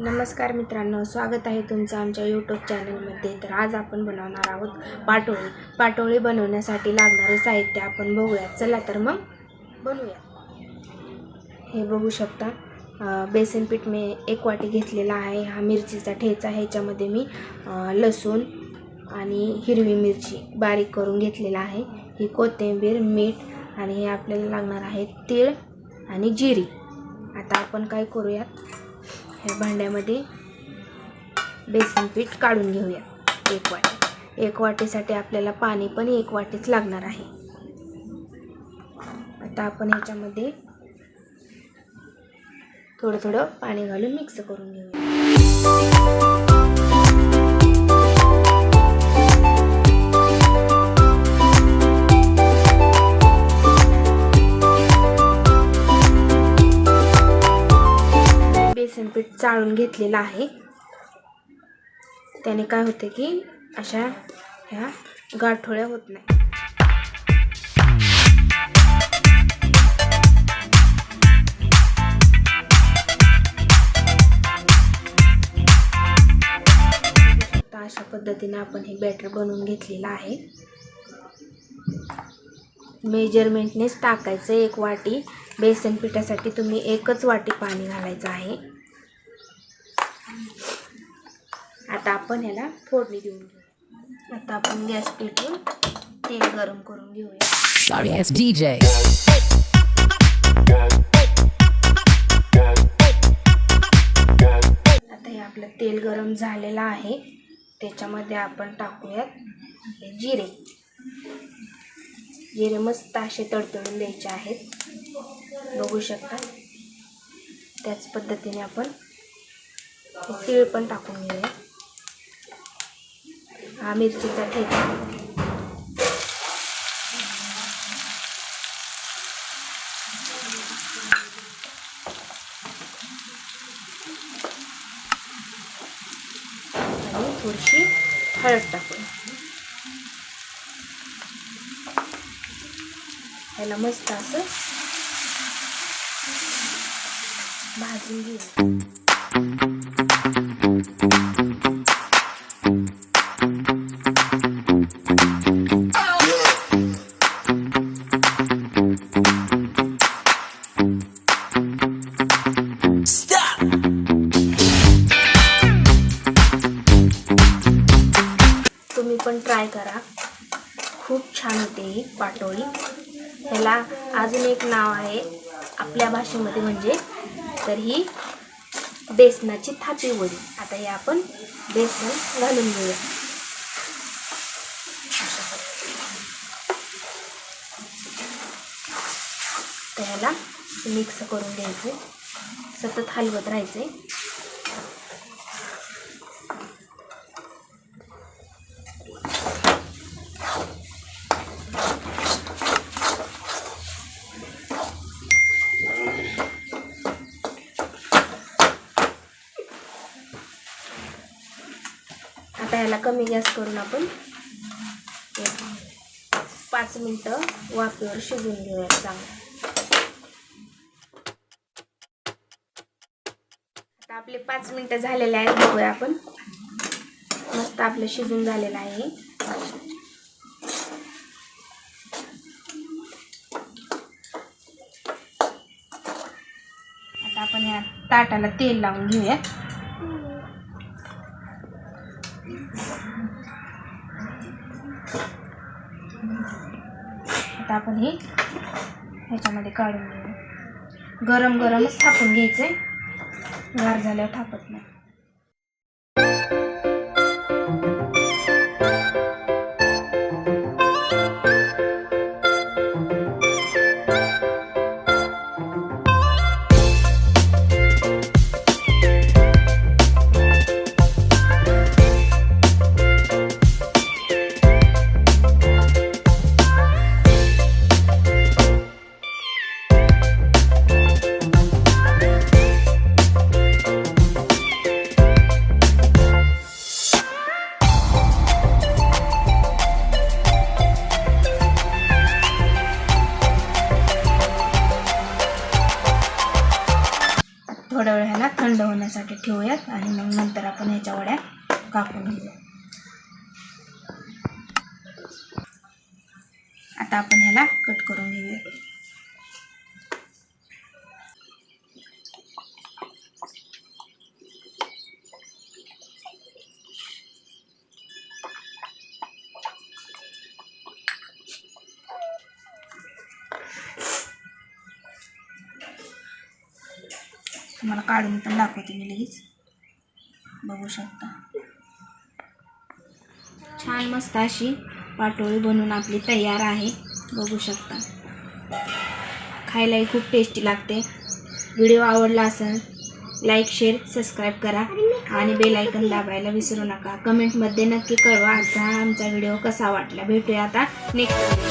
नमस्कार मित्रांनो स्वागत आहे तुमचं आमच्या यूट्यूब चॅनलमध्ये तर आज आपण बनवणार आहोत पाटोळी. पाटोळी बनवण्यासाठी लागणारे साहित्य आपण बघूया चला तर मग बनवूया. हे बघू शकता बेसन पीठ मी एक वाटी घेतलेला आहे. हा मिरचीचा ठेचा ह्याच्यामध्ये मी लसूण आणि हिरवी मिरची बारीक करून घेतलेला आहे. ही कोथिंबीर मीठ आणि हे आपल्याला लागणार आहे तीळ आणि जिरी. आता आपण काय करूयात? ह्या भांड्यामध्ये बेसन पीठ काढून घेऊया. एक वाटी. एक वाटीसाठी आपल्याला पाणी पण एक वाटीच लागणार आहे. आता आपण ह्याच्यामध्ये थोडं थोडं पाणी घालून मिक्स करून घेऊया. पीठ चाळून घेतलेलं आहे. त्याने काय होते की अशा ह्या गाठोळ्या होत नाही. अशा पद्धतीने आपण हे बॅटर बनवून घेतलेलं आहे. मेजरमेंटनेच टाकायचं एक वाटी. बेसन पिठासाठी तुम्ही एकच वाटी पाणी घालायचं आहे. आता आपण ह्याला फोडणी देऊन घेऊ. आता आपण गॅस पेटवून तेल गरम करून घेऊया. हे आपलं तेल गरम झालेलं आहे. त्याच्यामध्ये आपण टाकूयात हे जिरे. जिरे मस्त असे तडतडून द्यायचे आहेत. बघू शकता. त्याच पद्धतीने आपण तीळ पण टाकून घेऊया हा मिरचीचा ठेचा. आणि थोडीशी हळद टाकून. ह्याला मस्त असं भाजून घेऊ. ट्राय करा. खूप छान होते ही पाटोळी. ह्याला अजून एक नाव आहे आपल्या भाषेमध्ये म्हणजे तर ही बेसनाची थापी वडी. आता हे आपण बेसन घालून घेऊया. तर ह्याला मिक्स करून घ्यायचे. सतत हलवत राहायचे आता याला कमी गॅस करून आपण पाच मिनटं वाफेवर शिजवून घेऊया चांगलं. आता आपले पाच मिनटं झालेले आहेत बघूया आपण. मस्त आपलं शिजून झालेलं आहे. आता आपण या ताटाला तेल लावून घेऊया आता आपण हे ह्याच्यामध्ये काढून घेऊ. गरम गरमच थापून घ्यायचं आहे गार झाल्यावर थापत नाही. थोड्या वेळ ह्याला थंड होण्यासाठी ठेवूयात आणि मग नंतर आपण ह्याच्या वड्या कापून घेऊया. आता आपण ह्याला कट करून घेऊया. तुम्हाला काढून पण दाखवते मी लगेच. बघू शकता. छान मस्त अशी पाटोळी बनवून आपली तयार आहे. बघू शकता. खायलाही खूप टेस्टी लागते. व्हिडिओ आवडला असेल लाईक शेअर सबस्क्राईब करा आणि बेल आयकन दाबायला विसरू नका. कमेंटमध्ये नक्की कळवा आजचा आमचा व्हिडिओ कसा वाटला. भेटूया आता नेक्स्ट